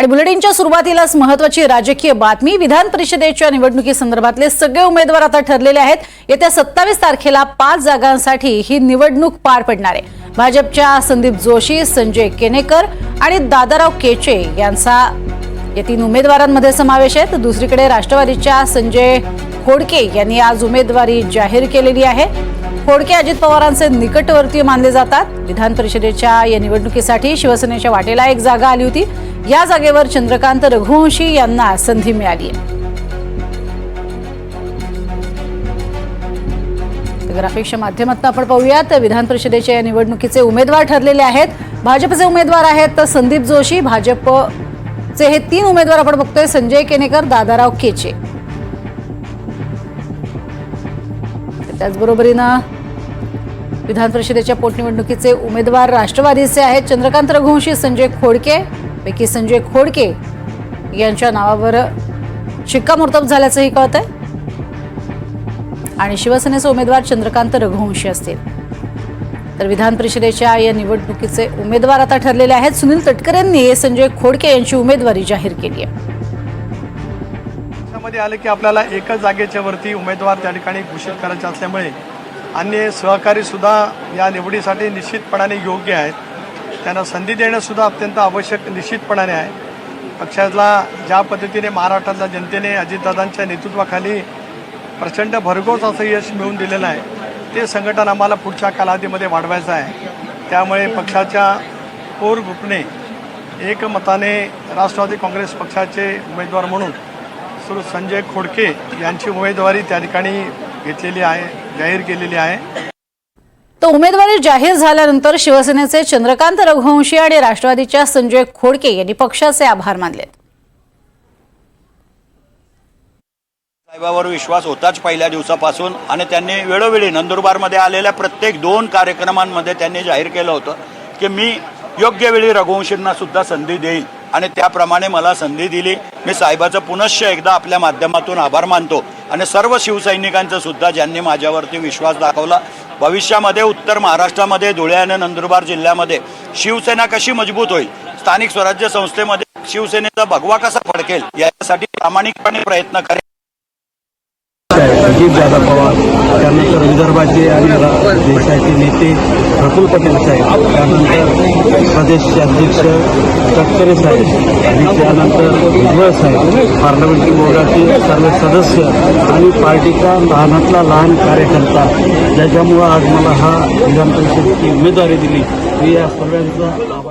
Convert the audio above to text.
आणि बुलेटिनच्या सुरुवातीलाच महत्वाची राजकीय बातमी विधान परिषदेच्या निवडणुकीसंदर्भातले सगळे उमेदवार आता ठरलेले आहेत. येत्या सत्तावीस तारखेला पाच जागांसाठी ही निवडणूक पार पडणार आहे. भाजपच्या संदीप जोशी संजय केनेकर आणि दादाराव केचे यांचा या तीन उमेदवारांमध्ये समावेश आहे. तर दुसरीकडे राष्ट्रवादीच्या संजय खोडके यांनी आज उमेदवारी जाहीर केलेली आहे. खोडके अजित पवारांचे निकटवर्तीय मानले जातात. विधान परिषदेच्या या निवडणुकीसाठी शिवसेनेच्या वाटेला एक जागा आली होती. या जागेवर चंद्रकांत रघुवंशी यांना संधी मिळाली. आहे ग्राफिक्सच्या माध्यमातून आपण पाहूयात. विधान परिषदेच्या या निवडणुकीचे उमेदवार ठरलेले आहेत. भाजपचे उमेदवार आहेत तर संदीप जोशी. भाजपचे हे तीन उमेदवार आपण बघतोय. संजय केनेकर दादाराव केचे. त्याचबरोबरीनं विधान परिषदेच्या पोटनिवडणुकीचे उमेदवार राष्ट्रवादीचे आहेत चंद्रकांत रघुवंशी संजय खोडके. पैकी संजय खोडके यांच्या नावावर शिक्कामोर्तब झाल्याचंही कळत आहे आणि शिवसेनेचे उमेदवार चंद्रकांत रघुवंशी असतील. तर विधान परिषदेच्या या निवडणुकीचे उमेदवार आता ठरलेले आहेत. सुनील तटकरेंनी संजय खोडके यांची उमेदवारी जाहीर केली आहे. त्यामध्ये आलं की आपल्याला एकच जागेच्या वरती उमेदवार त्या ठिकाणी घोषित करायचे असल्यामुळे अन्य सहकारी सुद्धा या निवडीसाठी निश्चितपणाने योग्य आहेत. त्यांना संधी देणंसुद्धा अत्यंत आवश्यक निश्चितपणाने आहे. पक्षाला ज्या पद्धतीने महाराष्ट्रातल्या जनतेने अजितदादांच्या नेतृत्वाखाली प्रचंड भरघोस असं यश मिळवून दिलेलं आहे ते संघटन आम्हाला पुढच्या कालावधीमध्ये वाढवायचं आहे. त्यामुळे पक्षाच्या कोर ग्रुपने एकमताने राष्ट्रवादी काँग्रेस पक्षाचे उमेदवार म्हणून श्री संजय खोडके यांची उमेदवारी त्या ठिकाणी घेतलेली आहे जाहीर केलेली आहे. तर उमेदवारी जाहीर झाल्यानंतर शिवसेनेचे चंद्रकांत रघुवंशी आणि राष्ट्रवादीच्या संजय खोडके यांनी पक्षाचे आभार मानलेत साहेबावर विश्वास होताच पहिल्या दिवसापासून आणि त्यांनी वेळोवेळी नंदुरबारमध्ये आलेल्या प्रत्येक दोन कार्यक्रमांमध्ये त्यांनी जाहीर केलं होतं की मी योग्य वेळी रघुवंशींना सुद्धा संधी देईल. आणि त्याप्रमाणे मला संधी दिली. मी साहेबाचं पुनश्च एकदा आपल्या माध्यमातून आभार मानतो. आणि सर्व शिवसैनिकांचं सुद्धा ज्यांनी माझ्यावरती विश्वास दाखवला. भविष्यामध्ये उत्तर महाराष्ट्रामध्ये धुळे आणि नंदुरबार जिल्ह्यामध्ये शिवसेना कशी मजबूत होईल? स्थानिक स्वराज्य संस्थेमध्ये शिवसेनेचा भगवा कसा फडकेल? यासाठी प्रामाणिकपणे प्रयत्न करेल अजितदादा पवार त्यानंतर विदर्भाचे आणि देशाचे नेते प्रफुल्ल पटेल साहेब. त्यानंतर प्रदेशचे अध्यक्ष तटकरे साहेब आणि त्यानंतर भुजबळ साहेब. पार्लमेंटरी बोर्डाचे सर्व सदस्य आणि पार्टीचा लहानातला लहान कार्यकर्ता. ज्याच्यामुळं आज मला हा विधान परिषदेची उमेदवारी दिली. मी या सर्वांचा